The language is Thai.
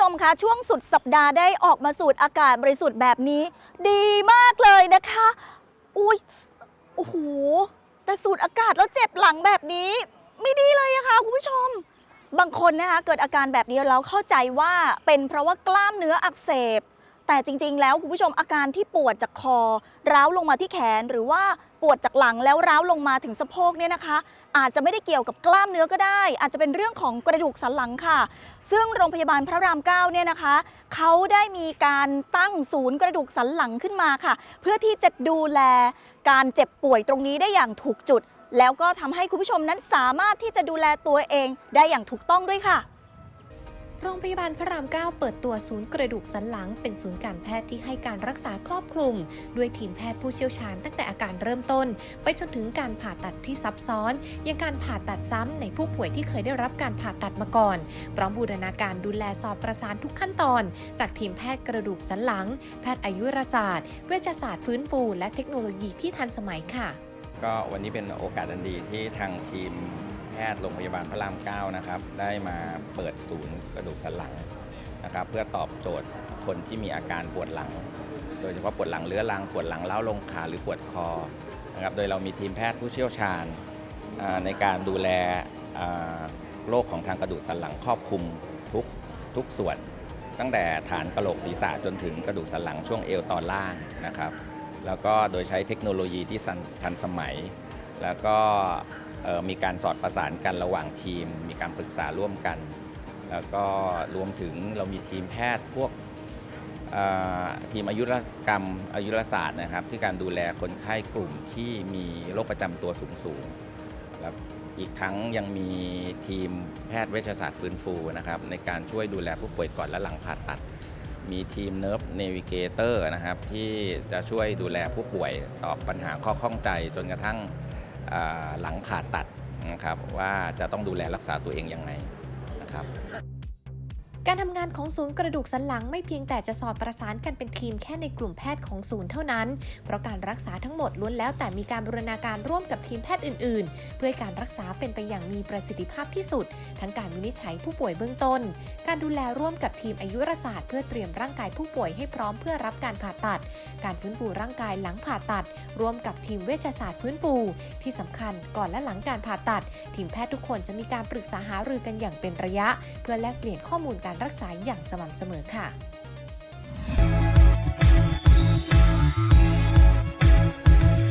ชมคะช่วงสุดสัปดาห์ได้ออกมาสูดอากาศบริสุทธิ์แบบนี้ ดีมากเลยนะคะ อุ้ยโอ้โหแต่สูดอากาศแล้วเจ็บหลังแบบนี้ ไม่ดีเลยอะค่ะคุณผู้ชม บางคนนะคะเกิดอาการแบบนี้แล้วเข้าใจว่าเป็นเพราะว่ากล้ามเนื้ออักเสบ แต่จริง ๆ แล้วคุณผู้ชมอาการที่ปวดจากคอ ร้าวลงมาที่แขนหรือว่า ปวดจากหลังแล้วร้าวลงมาถึงสะโพกเนี่ยนะคะ อาจจะไม่ได้เกี่ยวกับกล้ามเนื้อก็ได้ อาจจะเป็นเรื่องของกระดูกสันหลังค่ะ ซึ่งโรงพยาบาลพระรามเก้าเนี่ยนะคะเขาได้มีการตั้งศูนย์กระดูกสันหลังขึ้นมาค่ะ เพื่อที่จะดูแลการเจ็บป่วยตรงนี้ได้อย่างถูกจุด แล้วก็ทำให้คุณผู้ชมนั้นสามารถที่จะดูแลตัวเองได้อย่างถูกต้องด้วยค่ะ โรงพยาบาลพระราม 9 เปิดตัวศูนย์กระดูกสันหลัง เป็นศูนย์การแพทย์ที่ให้การรักษาครอบคลุม ด้วยทีมแพทย์ผู้เชี่ยวชาญตั้งแต่อาการเริ่มต้น ไปจนถึงการผ่าตัดที่ซับซ้อนอย่างการผ่าตัดซ้ำในผู้ป่วยที่เคยได้รับการผ่าตัดมาก่อน พร้อมบูรณาการดูแลสอบประสานทุกขั้นตอน จากทีมแพทย์กระดูกสันหลัง แพทย์อายุรศาสตร์ เวชศาสตร์ฟื้นฟู และเทคโนโลยีที่ทันสมัยค่ะ ก็วันนี้เป็นโอกาสอันดีที่ทางทีม ทย์โรงพยาบาลพระราม 9 นะครับ ได้มาเปิดศูนย์กระดูกสันหลังนะครับ เพื่อตอบโจทย์คนที่มีอาการปวดหลัง โดยเฉพาะปวดหลังเรื้อรังปวดหลังเล้าลงขาหรือปวดคอนะครับ โดยเรามีทีมแพทย์ผู้เชี่ยวชาญในการดูแลโรคของทางกระดูกสันหลังครอบคลุมทุกทุกส่วน ตั้งแต่ฐานกระโหลกศีรษะจนถึงกระดูกสันหลังช่วงเอวตอนล่างนะครับ แล้วก็โดยใช้เทคโนโลยีที่ทันสมัย แล้วก็ มีการสอดประสานกันระหว่างทีม มีการปรึกษาร่วมกัน แล้วก็รวมถึงเรามีทีมแพทย์พวกทีมอายุรกรรมอายุรศาสตร์นะครับ ที่การดูแลคนไข้กลุ่มที่มีโรคประจำตัวสูงๆแล้วอีกทั้งยังมีทีมแพทย์เวชศาสตร์ฟื้นฟูนะครับ ในการช่วยดูแลผู้ป่วยก่อนและหลังผ่าตัด มีทีมเนิร์ฟเนวิเกเตอร์นะครับ ที่จะช่วยดูแลผู้ป่วยตอบปัญหาข้อข้องใจจนกระทั่ง หลังผ่าตัดนะครับว่าจะต้องดูแลรักษาตัวเองยังไงนะครับ การทำงานของศูนย์กระดูกสันหลังไม่เพียงแต่จะสอดประสานกันเป็นทีมแค่ในกลุ่มแพทย์ของศูนย์เท่านั้น เพราะการรักษาทั้งหมดล้วนแล้วแต่มีการบูรณาการร่วมกับทีมแพทย์อื่น ๆ เพื่อการรักษาเป็นไปอย่างมีประสิทธิภาพที่สุด ทั้งการวินิจฉัยผู้ป่วยเบื้องต้น การดูแลร่วมกับทีมอายุรศาสตร์เพื่อเตรียมร่างกายผู้ป่วยให้พร้อมเพื่อรับการผ่าตัด การฟื้นฟูร่างกายหลังผ่าตัด ร่วมกับทีมเวชศาสตร์ฟื้นฟู ที่สำคัญก่อนและหลังการผ่าตัด ทีมแพทย์ทุกคนจะมีการปรึกษาหารือกันอย่างเป็นระยะ เพื่อแลกเปลี่ยนข้อมูลการรักษาอย่างสม่ำเสมอค่ะ